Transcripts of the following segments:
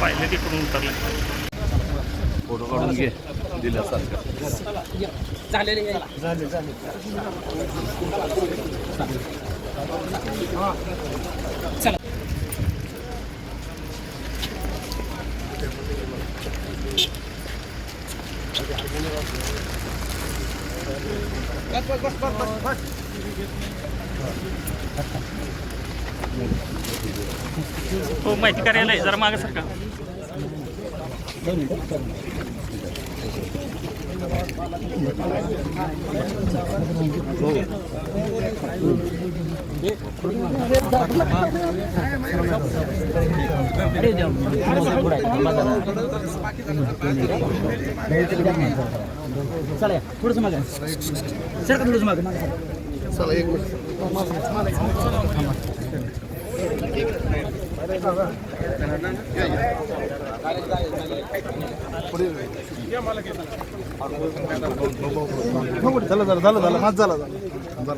पाहिले तिकडून उतरले. फोटो काढून घे दिल्यासारखं. हो माहिती कार्यालय आहे, जरा मागे सरका. चला थोडंसं मागे. सर का थोडंसं मागे मागे झालं झालं झालं झालं माझ झाला झालं.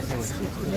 すごい。